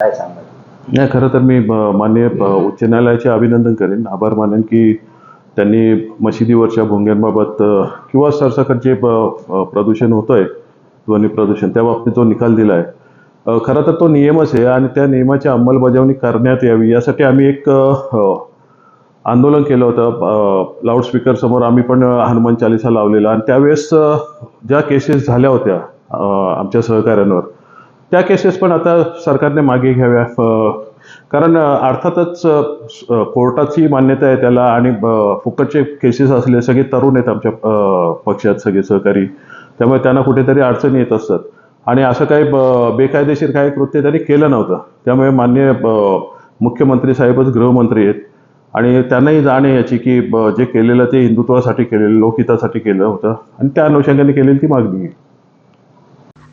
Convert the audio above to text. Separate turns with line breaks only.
काय सांगाल?
नाही खरं तर मी मान्य माननीय उच्च न्यायालयाचे अभिनंदन करेन. आभार मानेन की त्यांनी मशिदीवरच्या भोंग्यांबाबत किंवा सरसकट जे प्रदूषण होतं आहे ध्वनी प्रदूषण त्या बाबतीत जो निकाल दिला आहे खरं तर तो नियमच आहे आणि त्या नियमाची अंमलबजावणी करण्यात यावी. यासाठी आम्ही एक आंदोलन केलं होतं. लाऊडस्पीकर समोर आम्ही पण हनुमान चालिसा लावलेला. आणि त्यावेळेस ज्या केसेस झाल्या होत्या आमच्या सहकाऱ्यांवर त्या केसेस पण आता सरकारने मागे घ्याव्या कारण अर्थातच कोर्टाची मान्यता आहे त्याला आणि फुकटचे केसेस असले सगळे तरुण आहेत आमच्या पक्षात सगळे सहकारी. त्यामुळे त्यांना कुठेतरी अडचणी येत असतात. आणि असं काही बेकायदेशीर काही कृत्य त्यांनी केलं नव्हतं. त्यामुळे मान्य मुख्यमंत्री साहेबच गृहमंत्री आहेत. आणि त्यांनाही जाण आहे याची की जे केलेलं ते हिंदुत्वासाठी केलेलं लोकहितासाठी केलं होतं. आणि त्या अनुषंगाने केलेली ती मागणी आहे.